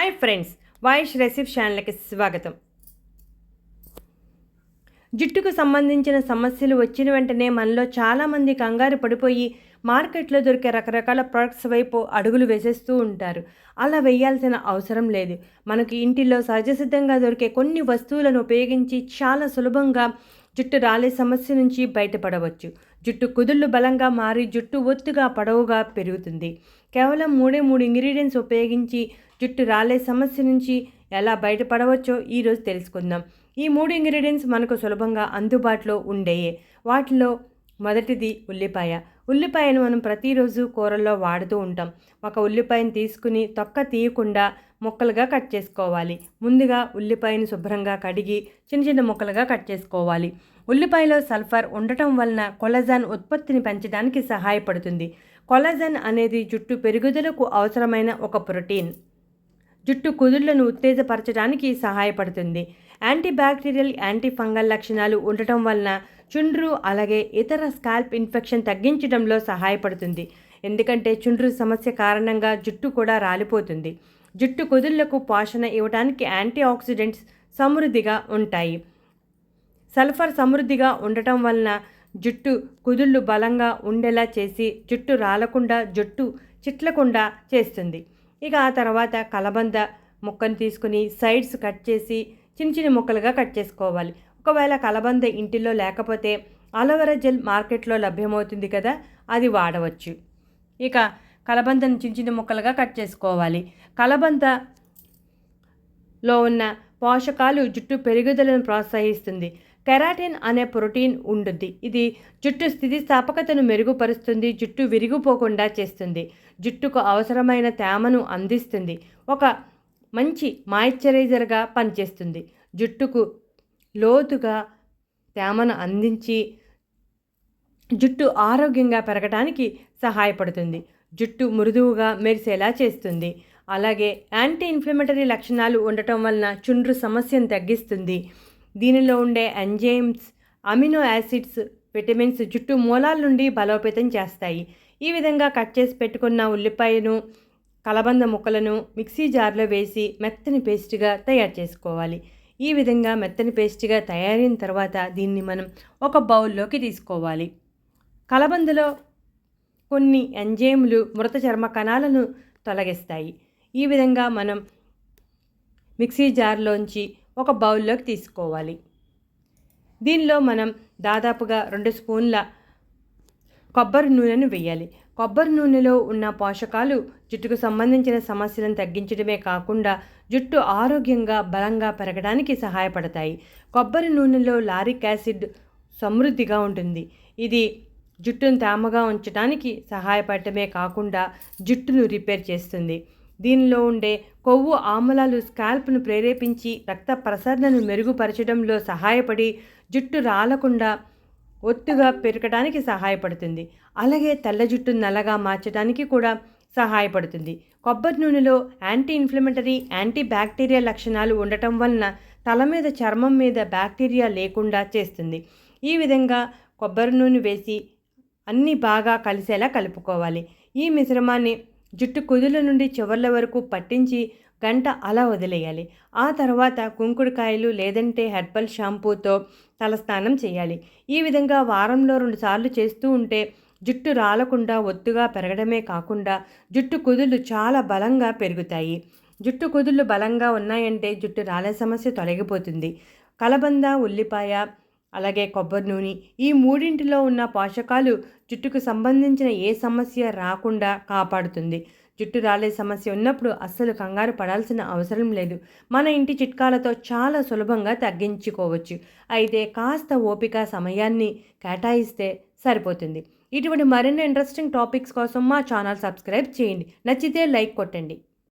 Hi friends voice రెసిప్ ఛానల్కి స్వాగతం. జుట్టుకు సంబంధించిన సమస్యలు వచ్చిన వెంటనే మనలో చాలామంది కంగారు పడిపోయి మార్కెట్లో దొరికే రకరకాల ప్రొడక్ట్స్ వైపు అడుగులు వేసేస్తూ ఉంటారు. అలా వేయాల్సిన అవసరం లేదు. మనకి ఇంటిలో సహజసిద్ధంగా దొరికే కొన్ని వస్తువులను ఉపయోగించి చాలా సులభంగా జుట్టు రాలే సమస్య నుంచి బయటపడవచ్చు. జుట్టు కుదుళ్ళు బలంగా మారి జుట్టు ఒత్తుగా పొడవుగా పెరుగుతుంది. కేవలం మూడే మూడు ఇంగ్రీడియంట్స్ ఉపయోగించి జుట్టు రాలే సమస్య నుంచి ఎలా బయటపడవచ్చో ఈరోజు తెలుసుకుందాం. ఈ మూడు ఇంగ్రీడియంట్స్ మనకు సులభంగా అందుబాటులో ఉండేయే. వాటిలో మొదటిది ఉల్లిపాయ. ఉల్లిపాయను మనం ప్రతిరోజు కూరల్లో వాడుతూ ఉంటాం. ఒక ఉల్లిపాయను తీసుకుని తొక్క తీయకుండా ముక్కలుగా కట్ చేసుకోవాలి. ముందుగా ఉల్లిపాయను శుభ్రంగా కడిగి చిన్న చిన్న ముక్కలుగా కట్ చేసుకోవాలి. ఉల్లిపాయలో సల్ఫర్ ఉండటం వలన కొలజాన్ ఉత్పత్తిని పెంచడానికి సహాయపడుతుంది. కొలజన్ అనేది జుట్టు పెరుగుదలకు అవసరమైన ఒక ప్రోటీన్. జుట్టు కుదుళ్ళను ఉత్తేజపరచడానికి సహాయపడుతుంది. యాంటీ బ్యాక్టీరియల్ యాంటీ ఫంగల్ లక్షణాలు ఉండటం వలన చుండ్రు అలాగే ఇతర స్కాల్ప్ ఇన్ఫెక్షన్ తగ్గించడంలో సహాయపడుతుంది. ఎందుకంటే చుండ్రు సమస్య కారణంగా జుట్టు కూడా రాలిపోతుంది. జుట్టు కుదుళ్ళకు పోషణ ఇవ్వడానికి యాంటీ ఆక్సిడెంట్స్ సమృద్ధిగా ఉంటాయి. సల్ఫర్ సమృద్ధిగా ఉండటం వలన జుట్టు కుదుళ్ళు బలంగా ఉండేలా చేసి జుట్టు రాలకుండా జుట్టు చిట్లకుండా చేస్తుంది. ఇక ఆ తర్వాత కలబంద ముక్కను తీసుకుని సైడ్స్ కట్ చేసి చిన్న చిన్న ముక్కలుగా కట్ చేసుకోవాలి. ఒకవేళ కలబంద ఇంటిలో లేకపోతే అలోవెరా జెల్ మార్కెట్లో లభ్యమవుతుంది కదా అది వాడవచ్చు. ఇక కలబందను చిన్న చిన్న ముక్కలుగా కట్ చేసుకోవాలి. కలబందలో ఉన్న పోషకాలు జుట్టు పెరుగుదలను ప్రోత్సహిస్తుంది. కెరాటిన్ అనే ప్రోటీన్ ఉంటుంది ఇది జుట్టు స్థితిస్థాపకతను మెరుగుపరుస్తుంది జుట్టు విరిగిపోకుండా చేస్తుంది జుట్టుకు అవసరమైన తేమను అందిస్తుంది ఒక మంచి మాయిశ్చరైజర్గా పనిచేస్తుంది. జుట్టుకు లోతుగా తేమను అందించి జుట్టు ఆరోగ్యంగా పెరగడానికి సహాయపడుతుంది. జుట్టు మృదువుగా మెరిసేలా చేస్తుంది. అలాగే యాంటీ ఇన్ఫ్లమేటరీ లక్షణాలు ఉండటం వలన చుండ్రు సమస్యను తగ్గిస్తుంది. దీనిలో ఉండే ఎంజైమ్స్ అమినో యాసిడ్స్ విటమిన్స్ జుట్టు మూలాల నుండి బలోపేతం చేస్తాయి. ఈ విధంగా కట్ చేసి పెట్టుకున్న ఉల్లిపాయను కలబంద ముక్కలను మిక్సీ జార్లో వేసి మెత్తని పేస్ట్గా తయారు చేసుకోవాలి. ఈ విధంగా మెత్తని పేస్ట్గా తయారైన తర్వాత దీన్ని మనం ఒక బౌల్లోకి తీసుకోవాలి. కలబందలో కొన్ని ఎంజైమ్లు మృత చర్మ కణాలను తొలగిస్తాయి. ఈ విధంగా మనం మిక్సీ జార్లోంచి ఒక బౌల్లోకి తీసుకోవాలి. దీనిలో మనం దాదాపుగా రెండు స్పూన్ల కొబ్బరి నూనెను వేయాలి. కొబ్బరి నూనెలో ఉన్న పోషకాలు జుట్టుకు సంబంధించిన సమస్యలను తగ్గించడమే కాకుండా జుట్టు ఆరోగ్యంగా బలంగా పెరగడానికి సహాయపడతాయి. కొబ్బరి నూనెలో లారిక్ యాసిడ్ సమృద్ధిగా ఉంటుంది. ఇది జుట్టును తేమగా ఉంచడానికి సహాయపడటమే కాకుండా జుట్టును రిపేర్ చేస్తుంది. దీనిలో ఉండే కొవ్వు ఆమ్లాలు స్కాల్ప్ను ప్రేరేపించి రక్త ప్రసరణను మెరుగుపరచడంలో సహాయపడి జుట్టు రాలకుండా ఒత్తుగా పెరగడానికి సహాయపడుతుంది. అలాగే తెల్ల జుట్టు నల్లగా మార్చడానికి కూడా సహాయపడుతుంది. కొబ్బరి నూనెలో యాంటీ ఇన్ఫ్లమేటరీ యాంటీ బ్యాక్టీరియా లక్షణాలు ఉండటం వలన తల మీద చర్మం మీద బ్యాక్టీరియా లేకుండా చేస్తుంది. ఈ విధంగా కొబ్బరి నూనె వేసి అన్నీ బాగా కలిసేలా కలుపుకోవాలి. ఈ మిశ్రమాన్ని జుట్టు కుదుల నుండి చివర్ల వరకు పట్టించి గంట అలా వదిలేయాలి. ఆ తర్వాత కుంకుడుకాయలు లేదంటే హెర్బల్ షాంపూతో తలస్నానం చేయాలి. ఈ విధంగా వారంలో రెండు సార్లు చేస్తూ ఉంటే జుట్టు రాలకుండా ఒత్తుగా పెరగడమే కాకుండా జుట్టు కుదుళ్ళు చాలా బలంగా పెరుగుతాయి. జుట్టు కుదుళ్ళు బలంగా ఉన్నాయంటే జుట్టు రాలే సమస్య తొలగిపోతుంది. కలబంద ఉల్లిపాయ అలాగే కొబ్బరి నూనె. ఈ మూడింటిలో ఉన్న పోషకాలు జుట్టుకు సంబంధించిన ఏ సమస్య రాకుండా కాపాడుతుంది. జుట్టు రాలే సమస్య ఉన్నప్పుడు అస్సలు కంగారు పడాల్సిన అవసరం లేదు. మన ఇంటి చిట్కాలతో చాలా సులభంగా తగ్గించుకోవచ్చు. అయితే కాస్త ఓపిక సమయాన్ని కేటాయిస్తే సరిపోతుంది. ఇటువంటి మరిన్ని ఇంట్రెస్టింగ్ టాపిక్స్ కోసం మా ఛానల్ సబ్స్క్రైబ్ చేయండి. నచ్చితే లైక్ కొట్టండి.